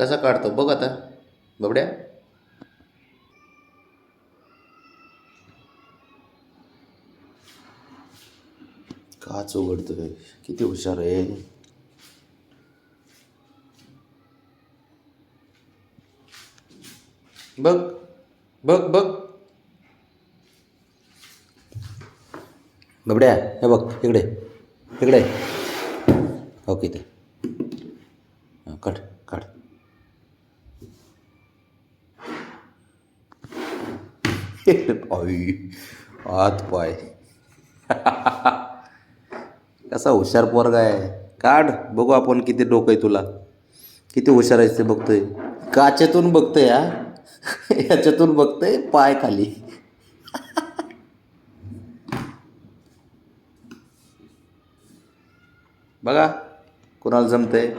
कसा काढतो? बघ आता. बबड्या. काच उघडतोय किती हुशार आहे. बघ बघ बघ. बबड्या हे बघ इकडे इकडे. ओके ते काढ हात पाय. कसा हुशार पोरगा आहे. काढ बघू आपण किती डोकं आहे तुला. किती हुशार आहेस ते बघतोय. काचेतून बघतोय हा. याच्यातून बघतोय पाय खाली. बघा कुणाला जमतंय.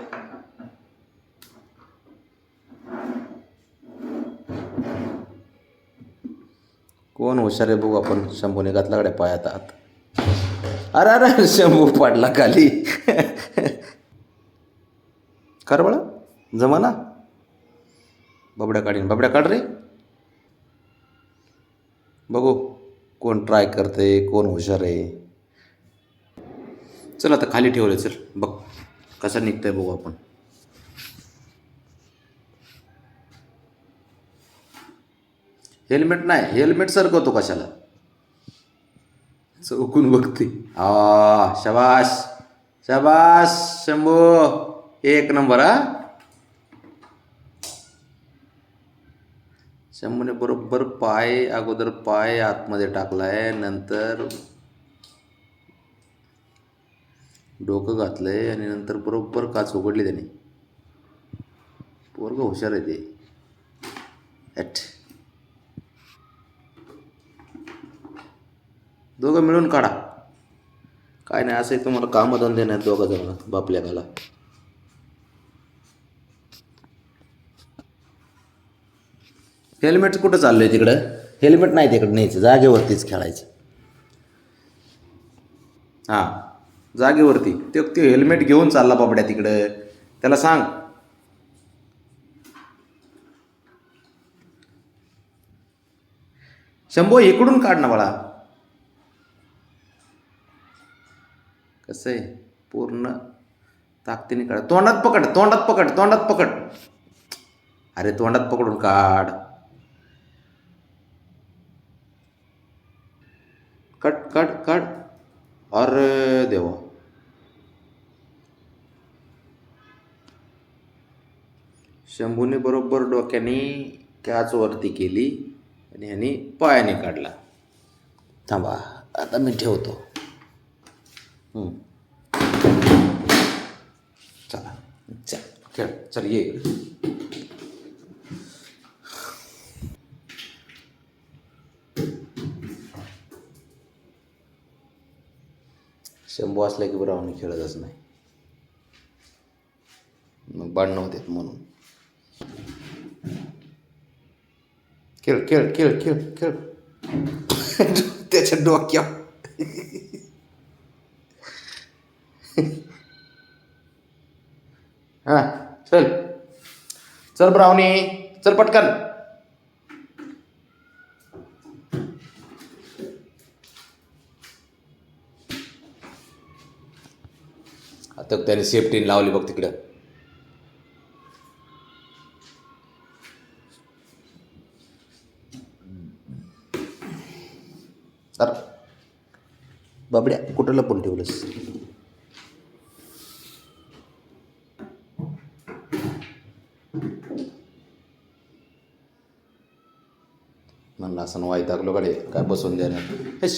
कोण हुशार आहे बघू आपण. शंभूने घातला कडे पायात आत. अरे अरे शंभू पडला खाली. कर बळा. जमा ना बबड्या काढीन. बबड्या काढ रे. बघू कोण ट्राय करते कोण हुशार आहे. चल आता खाली ठेवलं चल. बघ कसं निघतंय बघू आपण. हेल्मेट नाही हेल्मेट सरकवतो कशाला? चौकून बघते. हा शबाश शबाश शंभो. एक नंबर हा. शंभूने बरोबर पाय अगोदर पाय आतमध्ये टाकलाय नंतर डोकं घातलंय आणि नंतर बरोबर काच उघडली त्याने. पोरग हुशार आहे ते. ॲट दोघं मिळून काढा. काय नाही असं तुम्हाला कामं धंदे नाहीत दोघं जण बापल्या गाला हेल्मेट कुठं चाललंय तिकडं? हेल्मेट नाही तिकडं न्यायचं जागेवरतीच खेळायचं. हां जागेवरती. ते ते हेल्मेट घेऊन चालला बाबड्या तिकडं. त्याला सांग. शंभो इकडून काढ ना बाळा. कसं आहे? पूर्ण ताकदीने काढ. तोंडात पकड तोंडात पकड तोंडात पकड. अरे तोंडात पकडून काढ. Cut cut cut. अरे देवा. शंभूने बरोबर डोक्याने कॅच वरती केली आणि ह्याने पायाने काढला. थांबा आता मी ठेवतो. चला चल खेळ चल ये शंभू असला की बरं आम्ही खेळतच नाही मग भांडणं होतात म्हणून खेळ खेळ खेळ खेळ खेळ त्याच्या डोक्या हा चल. चल ब्रावणी चल पटकन. आता त्याने सेफ्टीने लावली बघ तिकडं. बाबड्या कुठं लपून ठेवलंस? म्हणलं असं वैतागलो कडे काय बसून द्या